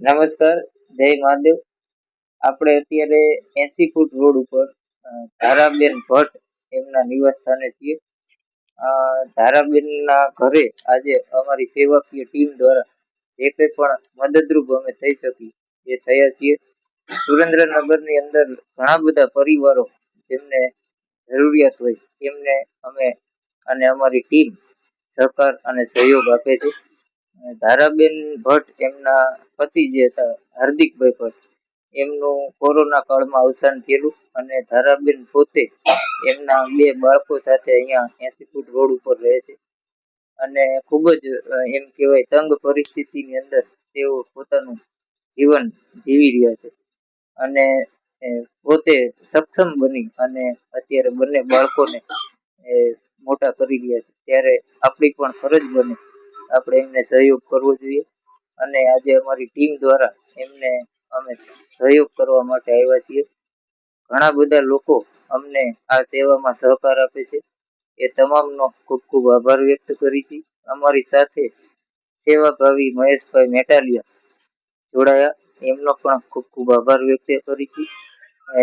નમસ્કાર, જય મહાદેવ. આપણે અત્યારે એસી ફૂટ રોડ ઉપર ધારાબેન ભટ્ટ એમના નિવાસ સ્થાને છીએ ધારાબેનના ઘરે આજે અમારી સેવાકીય ટીમ દ્વારા જે કંઈ પણ મદદરૂપ અમે થઈ શકી એ થયા છીએ. સુરેન્દ્રનગરની અંદર ઘણા બધા પરિવારો જેમને જરૂરિયાત હોય એમને અમે અને અમારી ટીમ સહકાર અને સહયોગ આપે છે. ધારાબેન ભટ્ટ એમના પતિ જે હતા, હાર્દિકભાઈ ભટ્ટ, એમનું કોરોના કાળમાં અવસાન થયેલું અને ધારાબેન પોતે એમના બે બાળકો સાથે અહીંયા એસી ફૂટ રોડ ઉપર રહે છે. અને ખૂબ જ એમ કહેવાય, તંગ પરિસ્થિતિની અંદર તેઓ પોતાનું જીવન જીવી રહ્યા છે. અને પોતે સક્ષમ બની અને અત્યારે બંને બાળકોને મોટા કરી રહ્યા છે. ત્યારે આપણી પણ ફરજ બને આપણે એમને સહયોગ કરવો જોઈએ. અને આજે અમારી ટીમ દ્વારા એમને અમે સહયોગ કરવા માટે આવ્યા છીએ. ઘણા બધા લોકો અમને આ સેવામાં સહકાર આપે છે. એ તમામનો ખૂબ ખૂબ આભાર વ્યક્ત કરી છે. અમારી સાથે સેવાભાવી મહેશભાઈ મેટાલિયા જોડાયા. એમનો પણ ખૂબ ખૂબ આભાર વ્યક્ત કરી છે.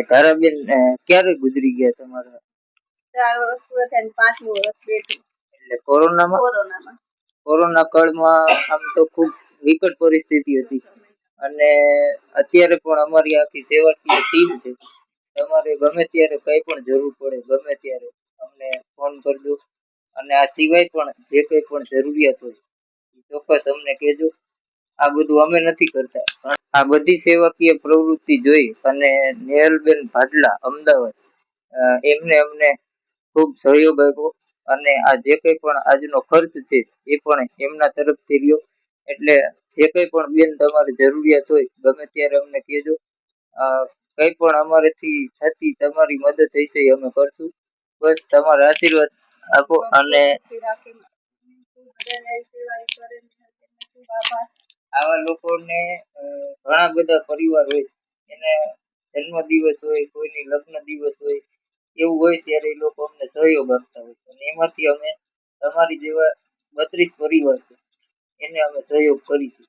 તારાબેન ક્યારે ગુજરી ગયા તમારા? ચાર વર્ષ પૂરા થયા પાંચમું વર્ષ બેઠું. એટલે કોરોનામાં? કોરોનામાં. કોરોના કાળમાં આમ તો ખૂબ વિકટ પરિસ્થિતિ હતી. અને અત્યારે પણ અમારી આખી સેવાકીય ટીમ છે. તમારે ગમે ત્યારે કંઈ પણ જરૂર પડે, ગમે ત્યારે અમને ફોન કરજો. અને આ સિવાય પણ જે કંઈ પણ જરૂરિયાત હોય ચોક્કસ અમને કહેજો. આ બધું અમે નથી કરતા. આ બધી સેવાકીય પ્રવૃત્તિ જોઈ અને નેહલબેન ભાડલા અમદાવાદ એમને અમને ખૂબ સહયોગ આપ્યો. અને આ જે કંઈ પણ આજનો ખર્ચ છે, એ પણ એમના તરફથી રહ્યો. એટલે જે કંઈ પણ બેન તમારે જરૂરિયાત હોય, ગમે ત્યારે અમને કહેજો. કંઈ પણ અમારેથી થતી તમારી મદદ થઈ છે અમે કરશું. બસ, તમારા આશીર્વાદ આપો અને આવા લોકોને ઘણા બધા પરિવાર હોય, એને જન્મ દિવસ હોય, કોઈની લગ્ન દિવસ હોય, એવું હોય ત્યારે એ લોકો અમને સહયોગ આપતા હોય. એમાંથી અમે તમારી જેવા બત્રીસ પરિવાર છે. એને અમે સહયોગ કરીશું.